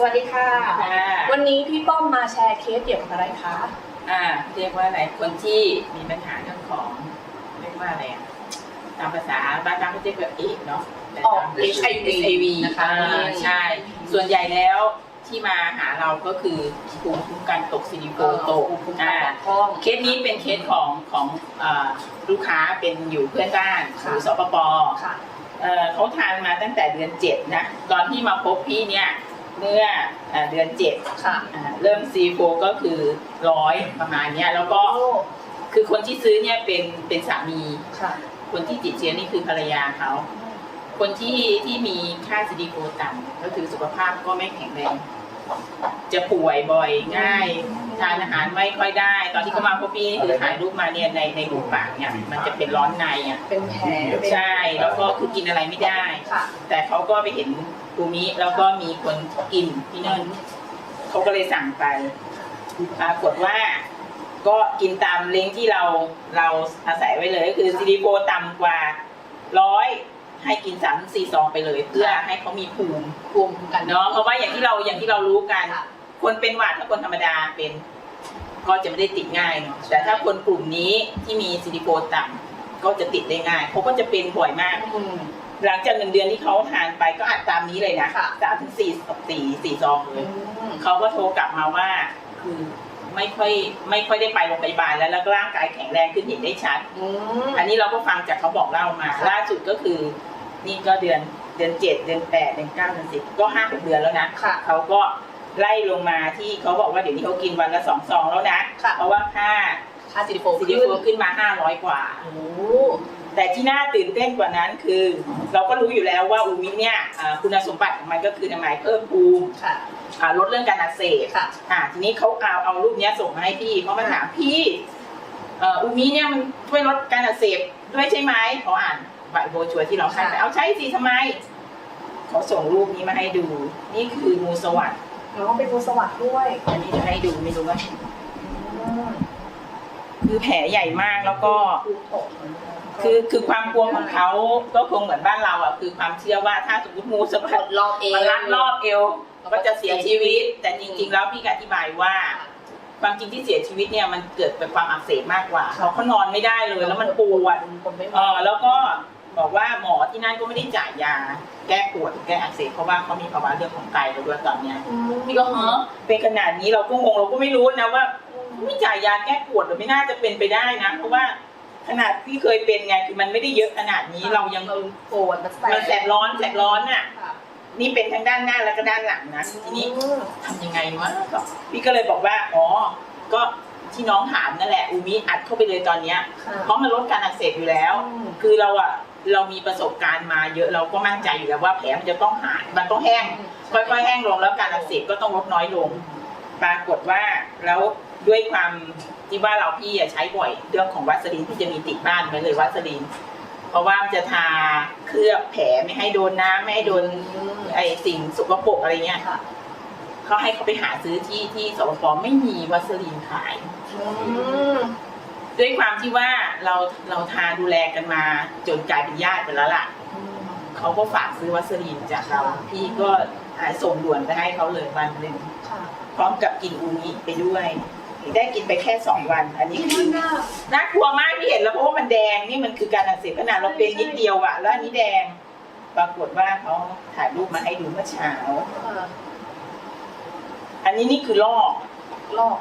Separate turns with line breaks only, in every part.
สวัสดีค่ะ
ค่ะ
วันนี้พี่ป้อมมาแชร์เคสเกี่ยวกับอะไรคะ
อ่าเรียกว่าอะไรคนที่มีปัญหาเรื่องของเรียกว่าอะไรอะตามภาษาบ้านเราเขาเรียกว่าเอดส์เนาะแต่
ออก
ตาม
HIV
HIV
นะคะ
อ่าใช่ ส่วนใหญ่แล้วที่มาหาเราก็คือภูมิคุ้มกันตกซิลิโคนตก
ภูมิคุ้มกัน
อ่า
บกพร่อง
เคสนี้เป็นเคสของของเอ่อลูกค้าเป็นอยู่เพื่อนบ้านอ
ค่ะ
ยู่สปป
ค่ะ
เอ่อเขาทานมาตั้งแต่เดือนเจ็ดนะ ตอนที่มาพบพี่เนี่ย เมื่อเอ่อเดือนเจ็ด
ค่ะ
อ่าเริ่มซีโฟก็คือร้อยประมาณเนี้ยแล้วก็
โอ้
คือคนที่ซื้อเนี่ยเป็นเป็นสามี
ค่ะ
คนที่ติดเชื้อนี่คือภรรยาเขาคนที่ที่มีค่าซีดีโฟต่ำก็คือสุขภาพก็ไม่แข็งแรง จะป่วยบ่อยง่าย ทานอาหารไม่ค่อยได้ ตอนที่เขามาพบพี่คือถ่ายรูปมาเนี่ยในในรูปปากเนี่ยมันจะเป็นร้อนในอะ
เป็นแผลเป็น
ใช่แล้วก็คือกินอะไรไม่ได้
ค่ะ
แต่เขาก็ไปเห็นภูมิแล้วก็มีคนกินที่นั่นเขาก็เลยสั่งไปปรากฏว่า ก็กินตามเล้งที่เราเราอาศัยไว้เลยก็คือซีดีโฟต่ำกว่าร้อย ให้กินสามถึงสี่ซองไปเลย เพื่อให้เขามีภูมิ
ภูมิคุ้มกัน
เนาะเพราะว่าอย่างที่เราอย่างที่เรารู้กัน
ค่ะ
คนเป็นหวัดถ้าคนธรรมดาเป็น ก็จะไม่ได้ติดง่ายเนาะแต่ถ้าคนกลุ่มนี้ที่มีซีดีโฟต่ำก็จะติดได้ง่ายเขาก็จะเป็นบ่อยมาก
อืม
หลังจากเงินเดือนที่เขาทานไปก็อัดตามนี้เลยนะ
ค่ะ
สามถึงสี่สี่สี่ซองเล
อื
ย
ม
เขาก็โทรกลับมาว่า คือไม่ค่อยไม่ค่อยได้ไปโรงพยาบาลแล้วแล้วก็ร่างกายแข็งแรงขึ้นเห็นได้ชัด
อืม
อันนี้เราก็ฟังจากเขาบอกเล่ามา
ค่ะ
ล่าสุดก็คือ นี่ก็เดือนเดือนเจ็ดเดือนแปดเดือนเก้าเดือนสิบก็ห้าหกเดือนแล้วนะ
ค่ะ
เขาก็ไล่ลงมาที่เขาบอกว่าเดี๋ยวนี้เขากินวันละสองซองแล้วนะ
ค่ะ
เพราะว่าค่า
ค่าซิลิโฟ
ซีดี
ขึ้น
โฟขึ้นมาห้าร้อยกว่า
โอ้
แต่ที่น่าตื่นเต้นกว่านั้นคือ เราก็รู้อยู่แล้วว่าอูมิเนี่ยอ่าคุณสมบัติของมันก็คือทำไมเพิ่มภูมิ
ค่ะ
อ่าลดเรื่องการอักเสบ
ค่ะ
อ่าทีนี้เขาเอาเอารูปเนี้ยส่งมาให้พี่เขามาถามพี่เอ่ออูมิเนี่ยมันช่วยลดการอักเสบด้วยใช่ไหมเขาอ่านใบ โบชัวร์ที่เราให้ไป
ค่ะ
เอาใช่สิทำไมเขาส่งรูปนี้มาให้ดู นี่คืองูสวัสด์
น้องเป็นงูสวัสดิ์ด้วย
อันนี้จะให้ดูไม่รู้ว่า
อืม
คือแผลใหญ่มากแล้วก็
ภูตก
คือคือความกลัวของเขาก็คงเหมือนบ้านเราอะคือความเชื่อว่าถ้าสมมติงูสวัส
ก
ด์
ดรอบเอว
มันรัดรอบเอวก็จะเสียชีวิต แต่จริง ๆ แล้วพี่ก็อธิบายว่าความจริงที่เสียชีวิตเนี่ยมันเกิดจากความอักเสบมากกว่าเขาเขานอนไม่ได้เลย แล้วมันปวด
คนไม่
เออแล้วก็ บอกว่าหมอที่นั่นก็ไม่ได้จ่ายยา แก้ปวดแก้อักเสบเพราะว่าเขามีภาวะเรื่องของไตแล้วด้วยตอนเนี้ยพี่ก็เฮ้อเป็นขนาดนี้เราก็งงเราก็ไม่รู้นะว่าไม่จ่ายยาแก้ปวดหรือไม่น่าจะเป็นไปได้นะ เพราะว่าขนาดพี่เคยเป็นไงคือมันไม่ได้เยอะขนาดนี้เรายัง
ปวดมันแสบ
มันแสบร้อนแสบร้อนน่ะ
ค่ะ
นี่เป็นทั้งด้านหน้าแล้วก็ด้านหลังนะทีนี้
อืม
ทำยังไงวะก็พี่ก็เลยบอกว่าอ๋อก็ที่น้องถามนั่นแหละอูมิอัดเข้าไปเลยตอนเนี้ย
ค่ะ
เพราะมันลดการอักเสบอยู่แล้ว
อืม
คือเราอะ เรามีประสบการณ์มาเยอะเราก็มั่นใจอยู่แล้วว่าแผลมันจะต้องหายมันต้องแห้งค่อยๆแห้งลงแล้วการอักเสบก็ต้องลดน้อยลง ปรากฏว่าแล้วด้วยความที่ว่าเราพี่อะใช้บ่อยเรื่องของวัสลีนที่จะมีติดบ้านไว้เลยวัสลีนเพราะว่ามันจะทาเคลือบแผลไม่ให้โดนน้ำไม่ให้โดนไอสิ่งสกปรกอะไรเงี้ย
ค่ะ
เขาให้เขาไปหาซื้อที่ที่สปปไม่มีวัสลีนขาย
อืม
ด้วยความที่ว่า เราเราทาดูแลกันมาจนกลายเป็นญาติไปแล้วล่ะเขาก็ฝากซื้อวัสลีนจากเราพี่ก็หาส่งด่วนไปให้เขาเลยวันหนึ่ง
ค่ะ
พร้อมกับกินอูนิไปด้วยได้กินไปแค่สองวัน อันนี้คือน่ากลัวมากที่เห็นแล้วเพราะว่ามันแดงนี่มันคือการอักเสบขนาดเราเป็นนิดเดียวอะแล้วอันนี้แดง ปรากฏว่าเขาถ่ายรูปมาให้ดูเมื่อเช้า
ค่ะ
อันนี้นี่คือลอก
ลอก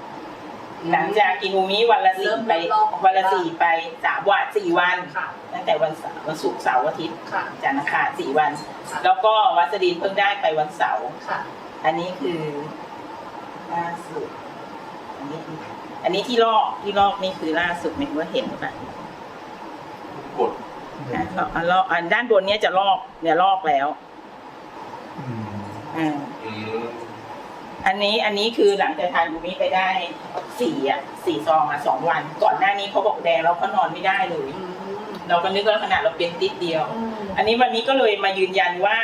หลังจากกินอูมิวันละ
เริ่
สี่
ม
ไป
ลอก
วันละสี่ไปสามวันสี่วัน
ค่ะ
ตั้งแต่วันเสาร์วันศุกร์เสาร์อาทิตย์
ค่ะ
จันทร์อังคารสี่วัน
ค่ะ
แล้วก็วัสดีนเพิ่งได้ไปวันเสาร์
ค่ะ
อันนี้คือล่าสุด อันนี้ อันนี้ที่ลอกที่ลอกนี่คือล่าสุดไม่รู้ว่าเห็นหรือเปล่าก
ด
อะลอกอะลอกอันด้านบนเนี้ยจะลอกเนี่ยลอกแล้ว
อืม
อ่า
อืม
อันนี้อันนี้คือหลังจากทานบูมิไปได้สี่อะสี่ซองอะสองวัน ก่อนหน้านี้เขาบอกแดงแล้วเขานอนไม่ได้เลย
อืม
เราก็นึกว่าขนาดเราเป็นติดเดียว
อืม
อันนี้วันนี้ก็เลยมายืนยันว่า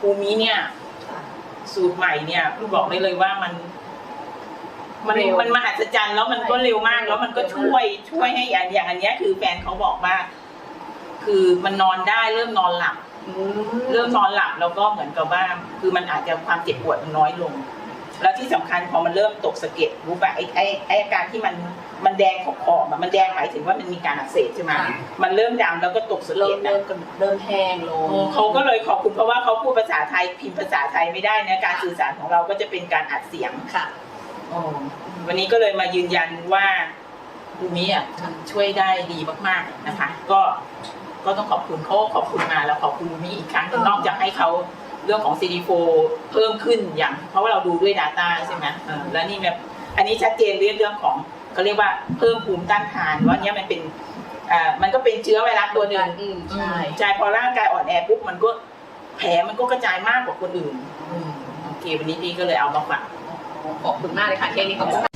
บูมิเนี่ย
ค่ะ
สูตรใหม่เนี่ยคือบอกได้เลยว่ามัน มัน
เร็ว
มันมหัศจรรย์แล้วมันก็เร็วมากแล้วมันก็ช่วยช่วยให้อย่างอย่างอันเนี้ยคือแฟนเขาบอกว่า คือมันนอนได้เริ่มนอนหลับ
อื
เริ่มนอนหลับแล้วก็เหมือนกับว่าคือมันอาจจะความเจ็บปวดมันน้อยลง แล้วที่สำคัญพอมันเริ่มตกสะเก็ดรู้ป่ะไอ้ไอ้ไอ้อาการที่มันมันแดงขอบขอบๆอะมันแดงหมายถึงว่ามันมีการอักเสบใช่ไหมมันเริ่มดำแล้วก็ตกสะ
เริ่
เก็
ม
ด
เริ่
นะ
มกันเริ่มแห้งลง
เขาก็เลยขอบคุณเพราะว่าเขาพูดภาษาไทยพิมพ์ภาษาไทยไม่ได้นะการสื่อสารของเราก็จะเป็นการอัดเสียง
ค่ะ
วันนี้ก็เลยมายืนยันว่าดูมิอะช่วยได้ดีมากๆนะคะ ก็ ก็ต้องขอบคุณเขาขอบคุณมาแล้วขอบคุณดูมิอีกครั้งหนึ่ง
เออ
นอกจากให้เขาเรื่องของ CD4 เพิ่มขึ้นอย่าง เพราะว่าเราดูด้วย Data ใช่ไหมเออแล้วนี่แบบอันนี้ชัดเจนเรื่องเรื่องของเขาเรียกว่าเพิ่มภูมิต้านทานว่าเนี้ยมันเป็นอ่ามันก็เป็นเชื้อไวรัสตัวหนึ่ง
อืมใช่
ใช่พอร่างกายอ่อนแอปุ๊บมันก็แผลมันก็กระจายมากกว่าคนอื่น
อืม
โอเควันนี้พี่ก็เลยเอามาฝาก
ขอบคุณมากเลยค่ะเคนี้ขอบคุณ